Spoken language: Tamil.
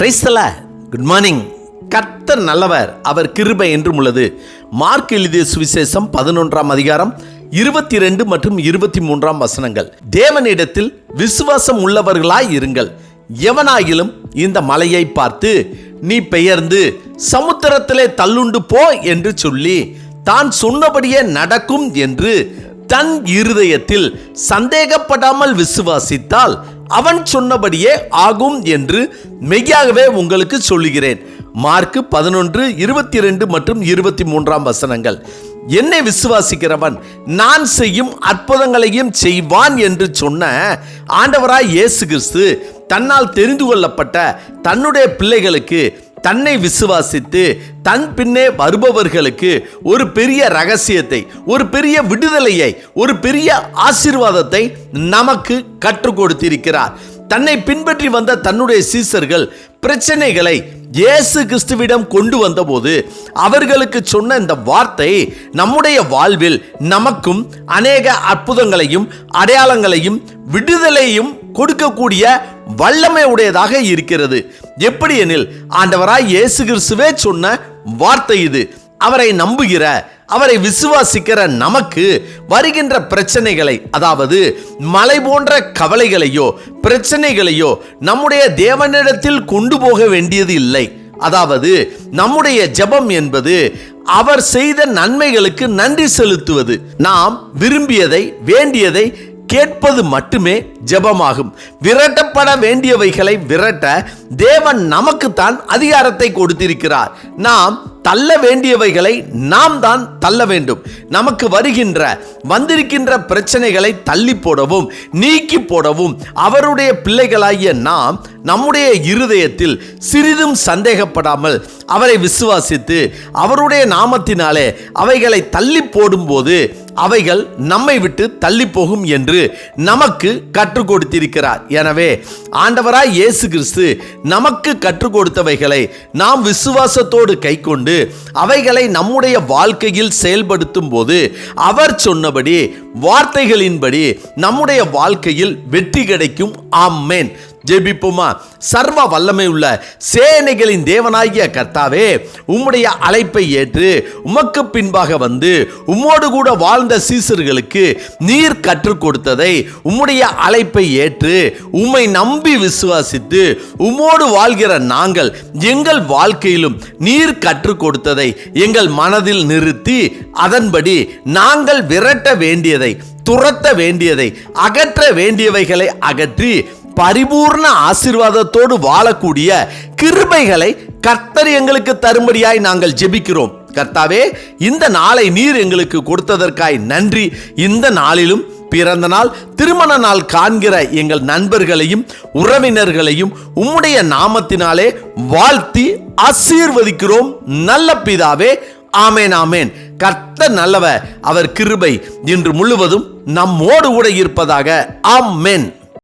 பிரைஸ்தல குட் மார்னிங் கர்த்தர் நல்லவர். அவர் கிருபை என்றும் உள்ளது. மார்க் எழுதிய சுவிசேஷம் பதினொன்றாம் அதிகாரம் இருபத்தி ரெண்டு மற்றும் இருபத்தி மூன்றாம் வசனங்கள். தேவனிடத்தில் விசுவாசம் உள்ளவர்களாய் இருங்கள். எவனாகிலும் இந்த மலையை பார்த்து நீ பெயர்ந்து சமுத்திரத்திலே தள்ளுண்டு போ என்று சொல்லி தான் சொன்னபடியே நடக்கும் என்று தன் இருதயத்தில் சந்தேகப்படாமல் விசுவாசித்தால் அவன் சொன்னபடியே ஆகும் என்று மெய்யாகவே உங்களுக்கு சொல்லுகிறேன். மார்க்கு பதினொன்று இருபத்தி ரெண்டு மற்றும் இருபத்தி மூன்றாம் வசனங்கள். என்னை விசுவாசிக்கிறவன் நான் செய்யும் அற்புதங்களையும் செய்வான் என்று சொன்ன ஆண்டவராய் இயேசு கிறிஸ்து தன்னால் தெரிந்து கொள்ளப்பட்ட தன்னுடைய பிள்ளைகளுக்கு தன்னை விசுவாசித்து தன் பின்னே வருபவர்களுக்கு ஒரு பெரிய ரகசியத்தை ஒரு பெரிய விடுதலையை ஒரு பெரிய ஆசீர்வாதத்தை நமக்கு கற்றுக் கொடுத்திருக்கிறார். தன்னை பின்பற்றி வந்த தன்னுடைய சீசர்கள் பிரச்சனைகளை இயேசு கிறிஸ்துவிடம் கொண்டு வந்தபோது அவர்களுக்கு சொன்ன இந்த வார்த்தை நம்முடைய வாழ்வில் நமக்கும் அநேக அற்புதங்களையும் அடையாளங்களையும் விடுதலையும் கொடுக்கக்கூடிய வல்லமை உடையதாக இருக்கிறது. எப்படி எனில் ஆண்டவராய் இயேசு கிறிஸ்துவே சொன்ன வார்த்தை இது. அவரை நம்புகிற அவரை விசுவாசிக்கிற நமக்கு வருகின்ற பிரச்சனைகளை அதாவது மலை போன்ற கவலைகளையோ பிரச்சனைகளையோ நம்முடைய தேவனிடத்தில் கொண்டு போக வேண்டியது இல்லை. அதாவது நம்முடைய ஜெபம் என்பது அவர் செய்த நன்மைகளுக்கு நன்றி செலுத்துவது. நாம் விரும்பியதை வேண்டியதை கேட்பது மட்டுமே ஜெபமாகும். விரட்டப்பட வேண்டியவைகளை விரட்ட தேவன் நமக்குத்தான் அதிகாரத்தை கொடுத்திருக்கிறார். நாம் தள்ள வேண்டியவைகளை நாம் தான் தள்ள வேண்டும். நமக்கு வருகின்ற வந்திருக்கின்ற பிரச்சனைகளை தள்ளி போடவும் நீக்கி போடவும் அவருடைய பிள்ளைகளாகிய நாம் நம்முடைய இருதயத்தில் சிறிதும் சந்தேகப்படாமல் அவரை விசுவாசித்து அவருடைய நாமத்தினாலே அவைகளை தள்ளி போடும்போது அவைகள் நம்மை விட்டு தள்ளி போகும் என்று நமக்கு கற்றுக் கொடுத்திருக்கிறார். எனவே ஆண்டவராய் இயேசு கிறிஸ்து நமக்கு கற்றுக் கொடுத்தவைகளை நாம் விசுவாசத்தோடு கைக்கொண்டு அவைகளை நம்முடைய வாழ்க்கையில் செயல்படுத்தும் போது அவர் சொன்னபடி வார்த்தைகளின்படி நம்முடைய வாழ்க்கையில் வெற்றி கிடைக்கும். ஆம்மேன் ஜெபிப்போமா? சர்வ வல்லமை உள்ள சேனைகளின் தேவனாகிய கர்த்தாவே உம்முடைய அழைப்பை ஏற்று உமக்கு பின்பாக வந்து உம்மோடு கூட வாழ்ந்த சீசர்களுக்கு நீர் கற்றுக் கொடுத்ததை உம்முடைய அழைப்பை ஏற்று உம்மை நம்பி விசுவாசித்து உம்மோடு வாழ்கிற நாங்கள் எங்கள் வாழ்க்கையிலும் நீர் கற்றுக் கொடுத்ததை எங்கள் மனதில் நிறுத்தி அதன்படி நாங்கள் விரட்ட வேண்டியதை துரத்த வேண்டியதை அகற்ற வேண்டியவைகளை அகற்றி பரிபூர்ண ஆசீர்வாதத்தோடு வாழக்கூடிய கிருபைகளை கர்த்தர் எங்களுக்கு தரும்படியாய் நாங்கள் ஜெபிக்கிறோம். கர்த்தாவே இந்த நாளை நீர் எங்களுக்கு கொடுத்ததற்காய் நன்றி. இந்த நாளிலும் பிறந்த நாள் திருமண நாள் காண்கிற எங்கள் நண்பர்களையும் உறவினர்களையும் உம்முடைய நாமத்தினாலே வாழ்த்தி ஆசீர்வதிக்கிறோம். நல்ல பிதாவே ஆமேன் ஆமேன். கர்த்தர் நல்லவர் அவர் கிருபை இன்று முழுவதும் நம்மோடு கூட இருப்பதாக ஆமென்.